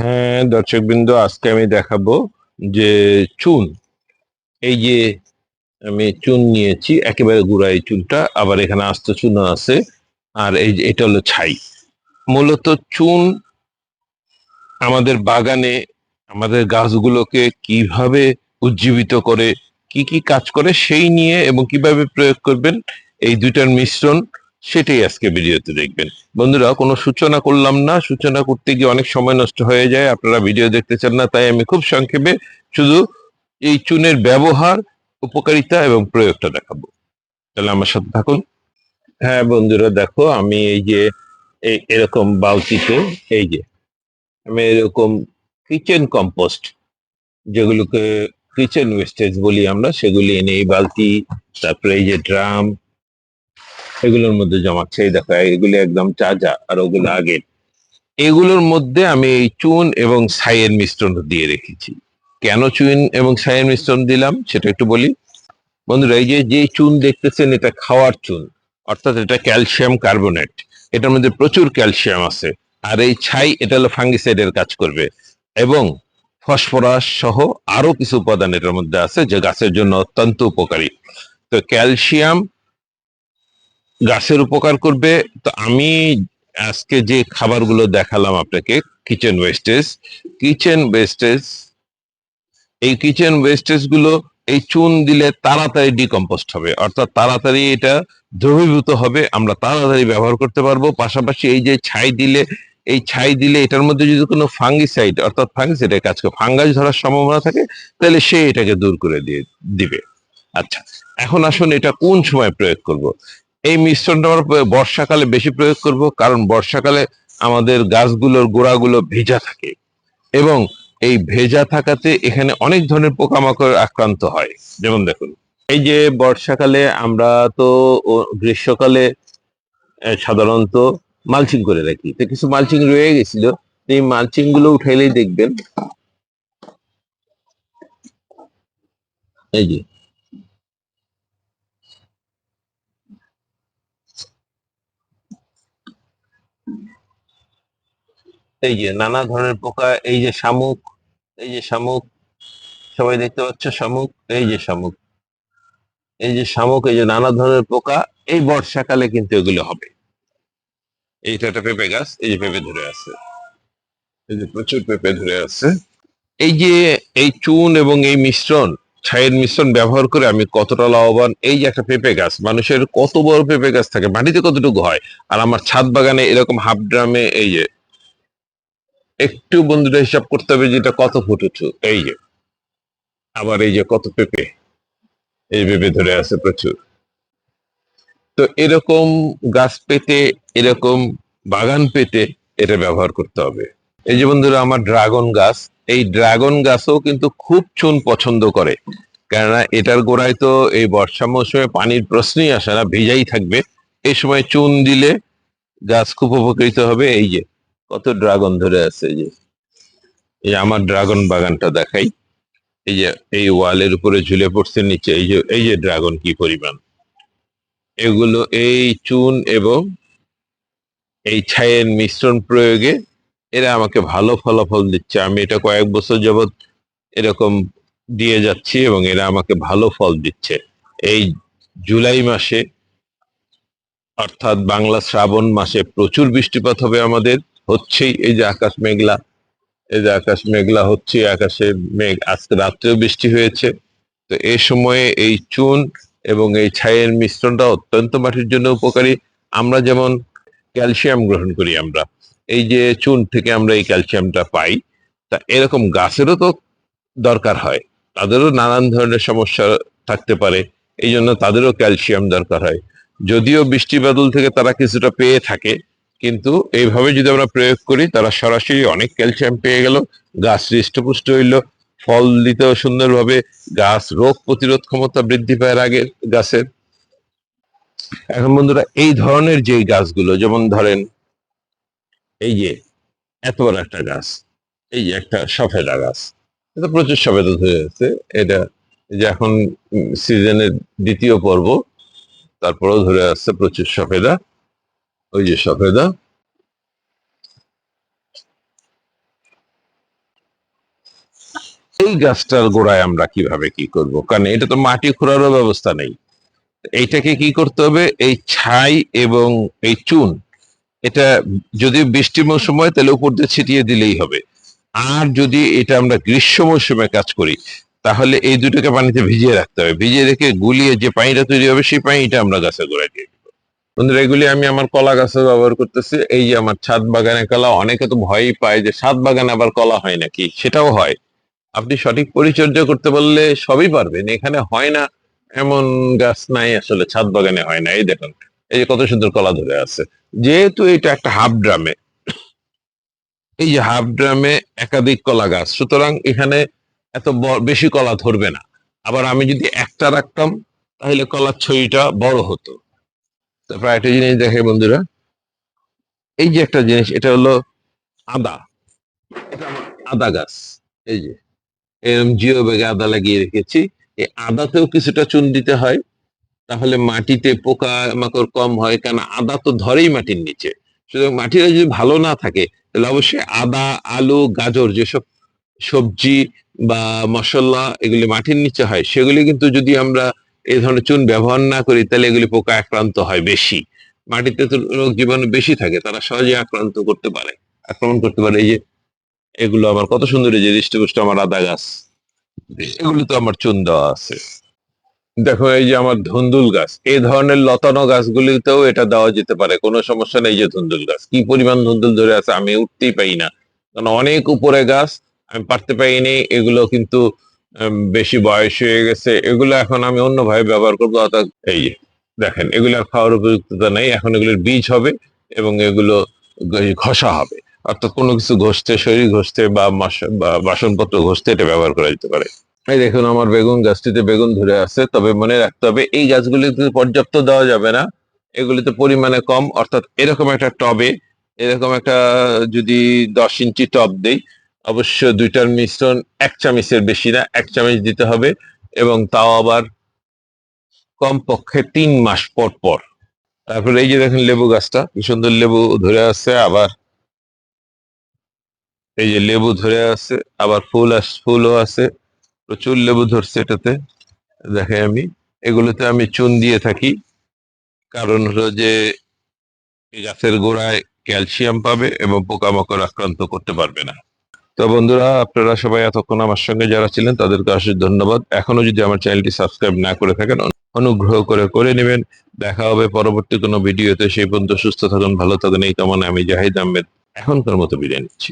হ্যাঁ দর্শকবৃন্দ, আজকে আমি দেখাবো যে চুন, এই যে আমি চুন নিয়েছি, একেবারে গুঁড়া এই চুনটা, আবার এখানে আস্ত চুন আছে, আর এই যে এটা হলো ছাই। মূলত চুন আমাদের বাগানে, আমাদের গাছগুলোকে কীভাবে উজ্জীবিত করে, কি কি কাজ করে, সেই নিয়ে এবং কীভাবে প্রয়োগ করবেন, এই দুইটার মিশ্রণ সেটাই আজকে ভিডিওতে দেখবেন। বন্ধুরা, কোনো সূচনা করলাম না। সূচনা করতে গিয়ে অনেক সময় নষ্ট হয়ে যায়। আপনারা ভিডিও দেখতে চান না, তাই আমি খুব সংক্ষেপে শুধু এই চুনের ব্যবহার, উপকারিতা এবং প্রয়োগটা দেখাবো। তাহলে আমার সাথে থাকুন। হ্যাঁ বন্ধুরা, দেখো, আমি এই যে এরকম বালতিতে, এই যে, আমি এরকম কিচেন কম্পোস্ট, যেগুলোকে কিচেন ওয়েস্টেজ বলি আমরা, সেগুলি এনে এই বালতি, তারপরে এই যে ড্রাম এগুলোর মধ্যে জমাচ্ছে এই দেখো এগুলি একদম তাজা আর ওগুলো আগের। এগুলোর মধ্যে আমি এই চুন এবং ছাইয়ের মিশ্রণ দিয়ে রেখেছি। কেন চুন এবং ছাইয়ের মিশ্রণ দিলাম সেটা একটু বলি। বন্ধুরা এই যে যে চুন দেখতেছেন এটা খাওয়ার চুন অর্থাৎ এটা ক্যালসিয়াম কার্বনেট। এটার মধ্যে প্রচুর ক্যালসিয়াম আছে। আর এই ছাই এটা হলো ফাঙ্গিসাইডের কাজ করবে। এবং ফসফরাস সহ আরও কিছু উপাদান এটার মধ্যে আছে যে গাছের জন্য অত্যন্ত উপকারী। তো ক্যালসিয়াম গাছের উপকার করবে। তো আমি আজকে যে খাবারগুলো দেখালাম আপনাকে কিচেন ওয়েস্টেজ কিচেন ওয়েস্টেজ এই কিচেন ওয়েস্টেজগুলো এই চুন দিলে তাড়াতাড়ি ডিকম্পোস্ট হবে। অর্থাৎ তাড়াতাড়ি এটা দ্রবীভূত হবে, আমরা তাড়াতাড়ি ব্যবহার করতে পারব। পাশাপাশি এই যে ছাই দিলে, এই ছাই দিলে এটার মধ্যে যদি কোনো ফাঙ্গিসাইড অর্থাৎ ফাঙ্গিসাইডের কাজ করে ফাঙ্গাস ধরার সম্ভাবনা থাকে, তাহলে সে এটাকে দূর করে দিয়ে দিবে। আচ্ছা এখন আসুন এটা কোন সময় প্রয়োগ করব? এই মিশ্রণটা আমরা বর্ষাকালে বেশি প্রয়োগ করব, কারণ বর্ষাকালে আমাদের গাছগুলোর গোড়াগুলো ভেজা থাকে এবং এই ভেজা থাকাতে এখানে অনেক ধরনের পোকামাকড় আক্রান্ত হয়। যেমন দেখুন, এই যে বর্ষাকালে আমরা তো গ্রীষ্মকালে সাধারণত মালচিং করে রাখি। তো কিছু মালচিং রয়ে গেছিল এই মালচিংগুলো উঠাইলেই দেখবেন, এই যে এই যে নানা ধরনের পোকা এই যে শামুক এই যে শামুক সবাই দেখতে পাচ্ছ শামুক এই যে শামুক এই যে শামুক এই যে নানা ধরনের পোকা এই বর্ষাকালে কিন্তু এগুলো হবে এইটা একটা পেঁপে গাছ এই যে পেঁপে ধরে আছে এই যে প্রচুর পেঁপে ধরে আছে এই যে এই চুন এবং এই মিশ্রণ ছাইয়ের মিশ্রণ ব্যবহার করে আমি কতটা লাভবান এই যে একটা পেঁপে গাছ মানুষের কত বড় পেঁপে গাছ থাকে মাটিতে কতটুকু হয় আর আমার ছাদ বাগানে এরকম হাফ ড্রামে এই যে একটু বন্ধুরা হিসাব করতে হবে যেটা কত ফুট উঁচু। এই যে, আবার এই যে কত পেঁপে, এই পেঁপে ধরে আছে প্রচুর। তো এরকম গাছ পেতে এরকম বাগান পেতে এটা ব্যবহার করতে হবে। এই যে বন্ধুরা, আমার ড্রাগন গাছ, এই ড্রাগন গাছও কিন্তু খুব চুন পছন্দ করে। কেননা এটার গোড়ায় তো এই বর্ষা মৌসুমে পানির প্রশ্নই আসে না, ভিজাই থাকবে। এই সময় চুন দিলে গাছ খুব উপকৃত হবে। এই যে কত ড্রাগন ধরে আছে যে। এই আমার ড্রাগন বাগানটা দেখাই। এই যে, এই ওয়ালের উপরে ঝুলে পড়ছে নিচে। এই যে এই যে ড্রাগন কি পরিমাণ। এগুলো এই চুন এবং এই ছাইয়ের মিশ্রণ প্রয়োগে এরা আমাকে ভালো ফলাফল দিচ্ছে। আমি এটা কয়েক বছর যাবৎ এরকম দিয়ে যাচ্ছি এবং এরা আমাকে ভালো ফল দিচ্ছে। এই জুলাই মাসে অর্থাৎ বাংলা শ্রাবণ মাসে প্রচুর বৃষ্টিপাত হবে আমাদের। হচ্ছেই, এই যে আকাশ মেঘলা, এই যে আকাশ মেঘলা হচ্ছে, আকাশে মেঘ, আজকে রাত্রেও বৃষ্টি হয়েছে। তো এই সময়ে এই চুন এবং এই ছাইয়ের মিশ্রণটা অত্যন্ত মাটির জন্য উপকারী। আমরা যেমন ক্যালসিয়াম গ্রহণ করি আমরা, এই যে চুন থেকে আমরা এই ক্যালসিয়ামটা পাই, তা এরকম গাছেরও তো দরকার হয়, তাদেরও নানান ধরনের সমস্যা থাকতে পারে, এই জন্য তাদেরও ক্যালসিয়াম দরকার হয়। যদিও বৃষ্টি বাদল থেকে তারা কিছুটা পেয়ে থাকে কিন্তু এইভাবে যদি আমরা প্রয়োগ করি, তারা সরাসরি অনেক ক্যালসিয়াম পেয়ে গেল, গাছ হৃষ্টপুষ্ট হইল, ফল দিতেও সুন্দরভাবে গাছ রোগ প্রতিরোধ ক্ষমতা বৃদ্ধি পায় আগের গাছের। এখন বন্ধুরা, এই ধরনের যে গাছগুলো, যেমন ধরেন এই যে এত বড় একটা গাছ, এই যে একটা সফেদা গাছ, এটা প্রচুর সফেদা ধরে আছে, এটা যে এখন সিজনের দ্বিতীয় পর্ব, তারপরেও ধরে আসছে প্রচুর সফেদা। ওই যে সফেদা এই গাছটার গোড়ায় আমরা কীভাবে কি করব? কারণ এটা তো মাটি খোঁড়ারও ব্যবস্থা নেই। এইটাকে কি করতে হবে? এই ছাই এবং এই চুন, এটা যদি বৃষ্টি মৌসুম হয় তাহলে উপর দিয়ে ছিটিয়ে দিলেই হবে। আর যদি এটা আমরা গ্রীষ্ম মৌসুমে কাজ করি, তাহলে এই দুটোকে পানিতে ভিজিয়ে রাখতে হবে। ভিজিয়ে রেখে গুলিয়ে যে পানিটা তৈরি হবে, সেই পানিটা আমরা গাছে গোড়ায় দিয়ে বন্ধুরা এগুলি আমি আমার কলা গাছে ব্যবহার করতেছি। এই যে আমার ছাদ বাগানে কলা, অনেকে তো ভয়ই পায় যে ছাদ বাগানে আবার কলা হয় নাকি? সেটাও হয়। আপনি সঠিক পরিচর্যা করতে পারলে সবই পারবেন। এখানে হয় না, এমন গাছ নাই আসলে, ছাদ বাগানে হয় না। এই দেখুন, এই যে কত সুন্দর কলা ধরে আছে। যেহেতু এটা একটা হাফ ড্রামে, এই যে হাফ ড্রামে একাধিক কলা গাছ, সুতরাং এখানে এত বেশি কলা ধরবে না। আবার আমি যদি একটা রাখতাম, তাহলে কলার ছড়িটা বড় হতো। তারপর একটা জিনিস দেখে বন্ধুরা। এই যে একটা জিনিস, এটা হলো আদা। এটা আদা গাছ। এই যে এরকম জিও বেগে আদা লাগিয়ে রেখেছি। এই আদাতেও কিছুটা চুন দিতে হয়। তাহলে মাটিতে পোকা মাকড় কম হয় কারণ আদা তো ধরেই মাটির নিচে। সুতরাং মাটিটা যদি ভালো না থাকে, তাহলে অবশ্যই আদা, আলু, গাজর যেসব সবজি বা মশলা এগুলি মাটির নিচে হয়, সেগুলি কিন্তু যদি আমরা এই ধরনের চুন ব্যবহার না করি তাহলে এগুলি পোকা আক্রান্ত হয় বেশি। মাটিতে তো রোগ জীবাণু বেশি থাকে, তারা সহজে আক্রান্ত করতে পারে, আক্রমণ করতে পারে। এই যে এগুলো আমার কত সুন্দর, এই যে হৃষ্টপুষ্ট আমার আদা গাছ, এগুলো তো আমার চুন দেওয়া আছে। দেখো, এই যে আমার ধুন্দুল গাছ, এই ধরনের লতানো গাছগুলিতেও এটা দেওয়া যেতে পারে, কোনো সমস্যা নেই যে ধুন্দুল গাছ। কি পরিমাণ ধুন্দুল ধরে আছে আমি উঠতেই পাই না, কারণ অনেক উপরে গাছ, আমি পারতে পারিনি এগুলো কিন্তু বেশি বয়স হয়ে গেছে, এগুলো এখন আমি অন্যভাবে ব্যবহার করব, অর্থাৎ এই দেখেন, এগুলো আর খাওয়ার উপযুক্ততা নেই, এখন এগুলোর বীজ হবে এবং এগুলো ঘষা হবে। অর্থাৎ কোনো কিছু ঘষতে, শরীর ঘষতে বা বাসনপত্র ঘষতে এটা ব্যবহার করা যেতে পারে। এই দেখুন, আমার বেগুন গাছটিতে বেগুন ধরে আছে, তবে মনে রাখতে হবে, এই গাছগুলিতে পর্যাপ্ত দেওয়া যাবে না, এগুলিতে পরিমাণে কম, অর্থাৎ এরকম একটা টবে, এরকম একটা যদি দশ ইঞ্চি টব দেই অবশ্য দুইটার মিশ্রণ এক চামচের বেশি না, এক চামচ দিতে হবে এবং তাও আবার কমপক্ষে তিন মাস পর পর। তারপরে এই যে দেখেন লেবু গাছটা, কি সুন্দর লেবু ধরে আছে, আবার এই যে লেবু ধরে আছে, আবার ফুল আস, ফুলও আছে, প্রচুর লেবু ধরছে এটাতে, দেখে আমি। এগুলোতে আমি চুন দিয়ে থাকি, কারণ হলো যে গাছের গোড়ায় ক্যালসিয়াম পাবে এবং পোকামাকড় আক্রান্ত করতে পারবে না। তো বন্ধুরা, আপনারা সবাই এতক্ষণ আমার সঙ্গে যারা ছিলেন, তাদেরকে অশেষ ধন্যবাদ। এখনও যদি আমার চ্যানেলটি সাবস্ক্রাইব না করে থাকেন, অনুগ্রহ করে করে নেবেন। দেখা হবে পরবর্তী কোনো ভিডিওতে। সেই পর্যন্ত সুস্থ থাকুন, ভালো থাকুন। এই কামনা আমি জাহিদ আহমেদ। এখনকার মতো বিদায় নিচ্ছি।